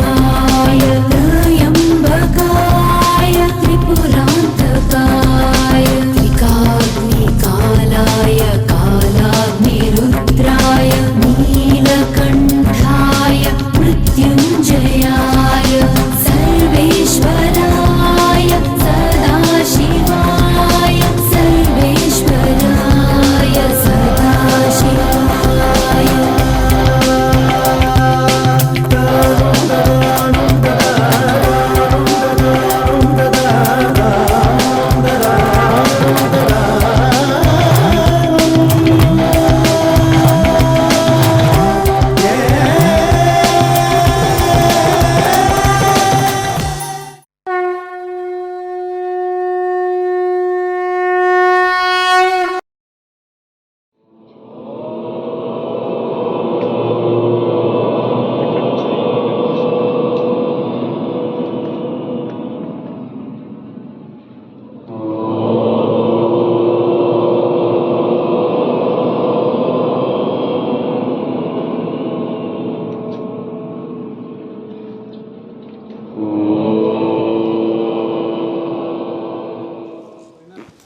love.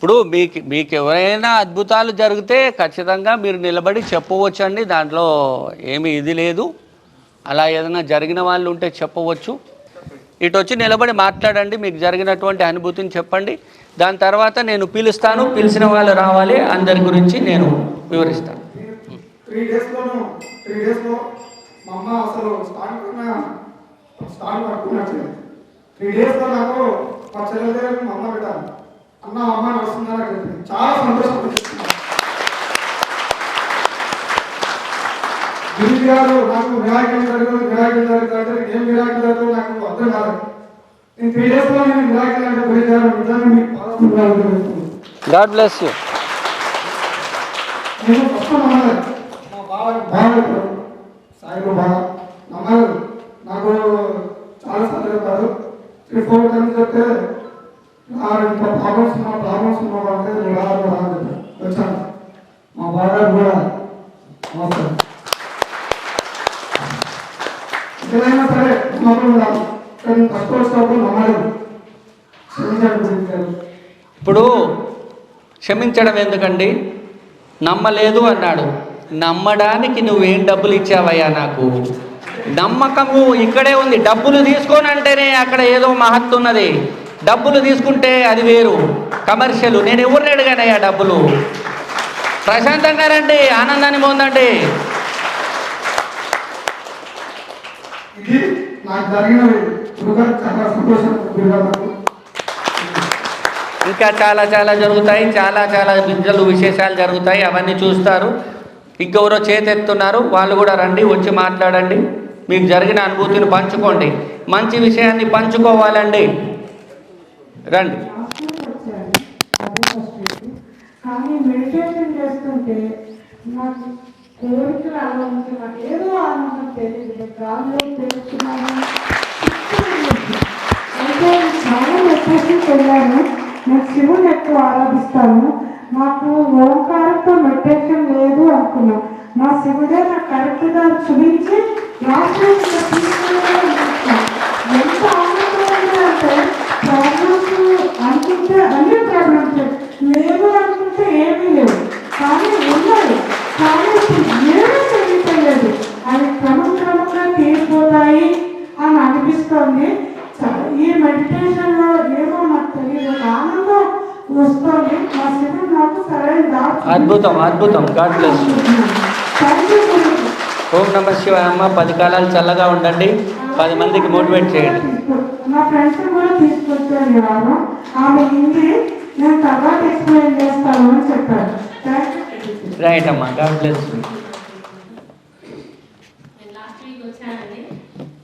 ఇప్పుడు మీకు మీకు ఎవరైనా అద్భుతాలు జరిగితే ఖచ్చితంగా మీరు నిలబడి చెప్పవచ్చండి. దాంట్లో ఏమీ ఇది లేదు. అలా ఏదైనా జరిగిన వాళ్ళు ఉంటే చెప్పవచ్చు. ఇటు వచ్చి నిలబడి మాట్లాడండి. మీకు జరిగినటువంటి అనుభూతిని చెప్పండి. దాని తర్వాత నేను పిలుస్తాను. పిలిచిన వాళ్ళు రావాలి. అందరి గురించి నేను వివరిస్తాను. త్రీ డేస్లోను త్రీ డేస్లో మా అమ్మ అసలు స్టాండ్ స్టాండ్ పట్టుకున్నట్లేదు త్రీ డేస్లో నాకు మా చెల్లెల దగ్గర మా అమ్మ పెట్టాను అన్న అమ్మ నడుస్తుందని చెప్పింది చాలా సంతోషం గిరి గారు నాకు విరాకులు జరగదు జరుగుతుంది ఏం జరుగుతుంది నాకు అర్థం కాదు. నేను త్రీ నేను విరాకులు అంటే గారు నిజంగా మీకు పాల్గొంటున్నాను గాడ్ బ్లెస్ యూ. నేను ఫస్ట్ నమ్మలేదు మా బావ బాగా సాయిబు బాగా నమ్మలేదు నాకు చాలా కాదు త్రీ ఫోర్ టైమ్స్ చెప్తే నా ఇంత ప్రాబ్లమ్స్ ఉన్నా ప్రాబ్లమ్స్ ఉన్నా అంటే నేను రాదు వచ్చాను. మా బాగా కూడా నమస్కారం ఏదైనా సరే నమ్మకం రాదు కానీ ఫస్ట్ వచ్చినప్పుడు నమ్మలేదు. ఇప్పుడు క్షమించడం ఎందుకండి? నమ్మలేదు అన్నాడు. నమ్మడానికి నువ్వేం డబ్బులు ఇచ్చావయ్యా నాకు? నమ్మకము ఇక్కడే ఉంది. డబ్బులు తీసుకోనంటేనే అక్కడ ఏదో మహత్తు ఉన్నది. డబ్బులు తీసుకుంటే అది వేరు. కమర్షియల్ నేను ఎవరిని అడిగానయ్యా డబ్బులు? ప్రశాంతంగా రండి ఆనందాన్ని పొందండి. ఇంకా చాలా చాలా జరుగుతాయి చాలా చాలా విద్యలు విశేషాలు జరుగుతాయి అవన్నీ చూస్తారు. ఇంకెవరో చేతెత్తున్నారు వాళ్ళు కూడా రండి వచ్చి మాట్లాడండి. మీకు జరిగిన అనుభూతిని పంచుకోండి. మంచి విషయాన్ని పంచుకోవాలండి. రండి. కానీ మెడిటేషన్ చేస్తుంటే నాకు కోరికలు అలా ఉంటే నాకు ఏదో ఆనందం తెలియదు. గాల్లో తెలుస్తున్నాను. అయితే చాలా మెడిటేషన్కి వెళ్ళాను నేను శివుని ఎక్కువ ఆరాధిస్తాను. నాకు ఓంకారంతో మెడిటేషన్ లేదు అనుకున్నా. మా శివుడే నాకు కరెక్ట్గా చూపించి లాస్ట్ అనుకుంటే అన్ని ప్రాబ్లమ్స్ లేవు అనుకుంటే ఏమీ లేవు. కానీ ఉన్నాయి. కానీ ఏమీ తెలియట్లేదు. అవి క్రమం క్రమంగా తీరిపోతాయి అని అనిపిస్తోంది. ఈ మెడిటేషన్లో ఏమో నాకు తెలియదు. ఆనందం వస్తుంది. మా శివుడు నాకు సరైన అద్భుతం అద్భుతం. God bless. ఓం నమ శివాయ అమ్మ. పది కాలాలు చల్లగా ఉండండి. పది మందికి మోటివేట్ చేయండి. నా ఫ్రెండ్స్ కూడా తీసుకొచ్చాను ఇవాళ ఆమె హిందీ నేను తర్వాత ఎక్స్ప్లెయిన్ చేస్తాను అని చెప్పారు. యూ రైట్ అమ్మా. గాడ్ బ్లెస్ నేను లాస్ట్ వీక్ వచ్చానండి.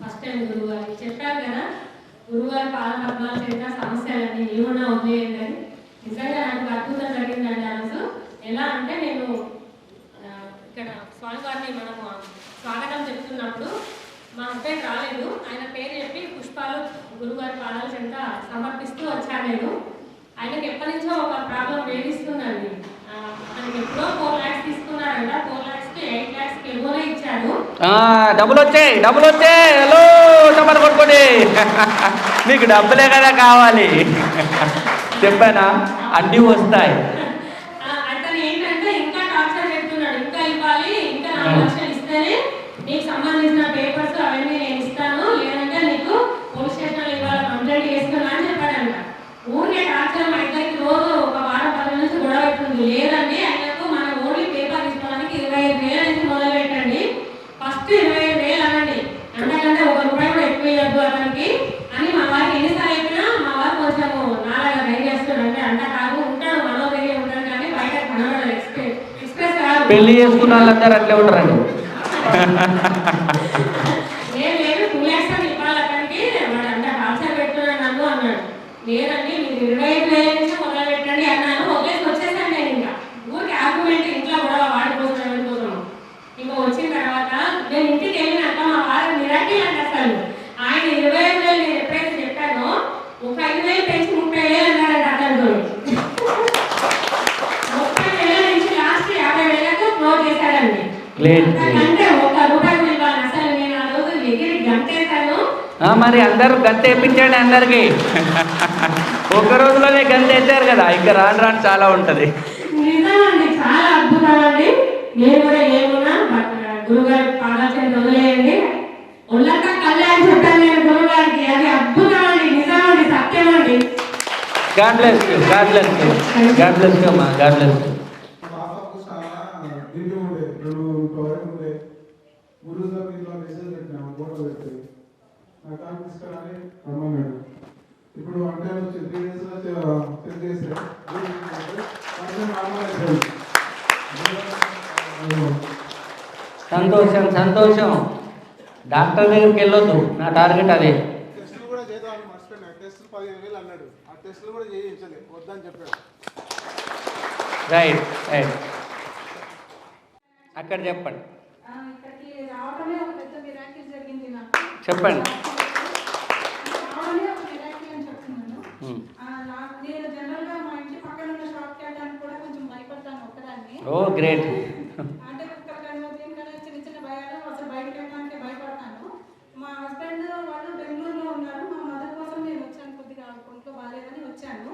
ఫస్ట్ టైం గురువు గారికి చెప్పారు కదా గురువు గారి పాద పద్మాల చేత సమస్యలన్నీ ఏమన్నా వదిలేయండి అని. నిజంగా నాకు అద్భుతం జరిగిందండి ఆ రోజు. ఎలా అంటే నేను ఇక్కడ స్వామివారిని మనము స్వాగతం చెప్తున్నప్పుడు మా హస్బెండ్ రాలేదు. ఆయన పేరు చెప్పి పుష్పాలు గురుగారి పాదాల చెంత సమర్పిస్తూ వచ్చాను నేను. ఆయనకి ఎప్పటి నుంచో ఒక ప్రాబ్లం వేధిస్తుందండి. ఆ, అతనికి ఎప్పుడో ఫోర్ ల్యాక్స్ తీసుకున్నారంట. ఫోర్ ల్యాక్స్కి ఎయిట్ ల్యాక్స్కి ఎగోనే ఇచ్చారు. డబ్బులు వచ్చాయి డబ్బులు వచ్చాయి. హలో చెప్పాలి కొట్టుకోండి. మీకు డబ్బులే కదా కావాలి. చెప్పానా? అన్నీ వస్తాయి. అతను ఏంటంటే ఇంకా టార్చర్ పెడుతున్నాడు ఇంకా ఇవ్వాలి ఇంకా టార్చర్ మా ఇద్దరికి రోజు ఒక వారం పది నుంచి గొడవ అవుతుంది లేదండి ఆయనకు మనం ఓన్లీ పేపర్ తీసుకోవడానికి ఇరవై ఐదు వేల నుంచి మొదలు పెట్టండి ఫస్ట్ ఇరవై ఐదు వేలు అనండి. అంతకంటే ఒక రూపాయి కూడా ఎక్కువ ఇవ్వద్దు అతనికి అని మా వారికి ఎన్నిసార్లు చెప్పినా మా వారు కొంచెము నాలాగా ధైర్యం చేస్తాడు అంటే అంత కాదు ఉంటాడు మనోధైర్యం ఉంటాడు కానీ బయట కనబడదు ఎక్స్ప్రెస్ పెళ్ళి చేసుకున్న వాళ్ళందరూ అట్లే ఉంటారండి నేను లేదు టూ ల్యాక్స్ అని ఇవ్వాలి అతనికి వాడు అంత టార్చర్ పెట్టున్నాడు నన్ను అన్నాడు లేదండి మీరు ఇరవై ఐదు వేల నుంచి మొదలు పెట్టండి అన్నాను వదిలేసి వచ్చేసాను నేను ఇంకా ఊరికి ఆర్గ్యుమెంట్ ఇంట్లో కూడా వాడిపోతున్నాం వెళ్ళిపోతున్నాం ఇంకా వచ్చిన తర్వాత నేను ఇంటికి వెళ్ళినాక మా వారు నిరాటి అంటే అసలు ఆయన ఇరవై ఐదు వేలు నేను ఎప్పుడైతే చెప్పానో ఒక ఐదు వేలు పెంచి ముప్పై వేలు అన్నాడంట అతనితో ముప్పై వేల నుంచి లాస్ట్ యాభై వేలకు క్లోజ్ చేశాడండి Great. అంటే ఒక రూపాయి కూడా ఇవ్వాలి అసలు నేను ఆ రోజు ఎగిరి గంటేశాను ఆ, మరి అందరూ గంత వేయించండి అందరికి. ఒక రోజులోనే గంట ఎత్తారు కదా ఇంకా రాను రాను చాలా ఉంటుంది. God bless you god bless you. God bless you అమ్మా గాడ్ బ్లెస్ యూ. పాపకు చాలా దీంట్లో ఉండే రెండు కవర్ ఉండే గురువు తీసుకురాని రమ్మన్నాడు ఇప్పుడు అంటే వచ్చి త్రీ అయిపోయింది సంతోషం సంతోషం. డాక్టర్ దగ్గరికి వెళ్ళొద్దు. నా టార్గెట్ అదే. టెస్టులు కూడా మర్చిపోయినా. టెస్టులు పదిహేను వేలు అన్నాడు. ఆ టెస్టులు కూడా చేయించలే. వద్దని చెప్పాడు. రైట్ రైట్ అక్కడ చెప్పండి. ఇక్కడికి రావడమే ఒక పెద్ద మిరాకిల్ జరిగింది నాకు. చెప్పండి రావడమే ఒక మిరాకిల్ అని చెప్తున్నాను ఉమ్. ఆ, నా- నేను జనరల్గా మా ఇంటి పక్కన ఉన్న షాప్కి వెళ్ళడానికి కూడా కొంచెం భయపడతాను ఒక్కదాన్ని ఓ గ్రేట్. అంటే చిన్న చిన్న భయాలు అసలు బయటకు వెళ్ళడానికి భయపడతాను. మా హస్బెండ్ వాళ్ళు బెంగళూరులో ఉన్నారు. మా మదర్ కోసం నేను వచ్చాను కొద్దిగా ఒంట్లో బాగాలేదని వచ్చాను.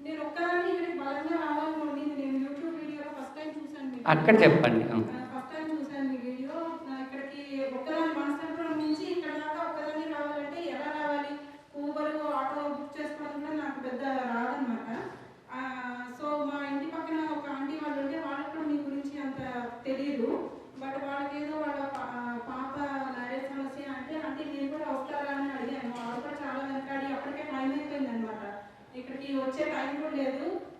నేను ఒక్కదాన్ని ఇక్కడికి బలంగా రావాలని ఉండింది నేను యూట్యూబ్ వీడియోలో ఫస్ట్ టైం చూశాను. అక్కడ చెప్పండి ఆ. ఫస్ట్ టైం చూశాను మీ వీడియో నా ఇక్కడికి ఒక్కదాని మనస్తత్వం నుంచి ఇక్కడ దాకా ఒక్కదాన్ని రావాలంటే ఎలా రావాలి ఊబర్ ఆటో బుక్ చేసుకోవడం కూడా నాకు పెద్ద రాదనమాట సో మా ఇంటి పక్కన ఒక ఆంటీ వాళ్ళు ఉంటే వాళ్ళకి కూడా మీ గురించి అంత తెలియదు బట్ వాళ్ళకి ఏదో వాళ్ళ పా- పాప మ్యారేజ్ సమస్య అంటే అంటే నేను కూడా వస్తారా అని అడిగాను వాళ్ళు కూడా చాలా వెనకాడి అప్పటికే టైం అయిపోయింది అనమాట ఇక్కడికి వచ్చే టైం కూడా లేదు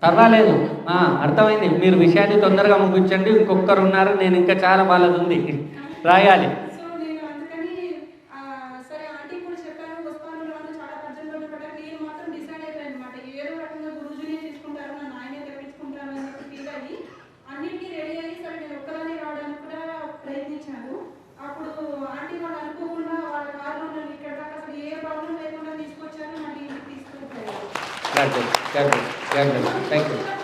పర్వాలేదు. ఆ, అర్థమైంది. మీరు విషయాన్ని తొందరగా ముగించండి. ఇంకొకరు ఉన్నారు. నేను ఇంకా చాలా వాళ్ళది ఉంది రాయాలి. Thank you, God bless. Thank you.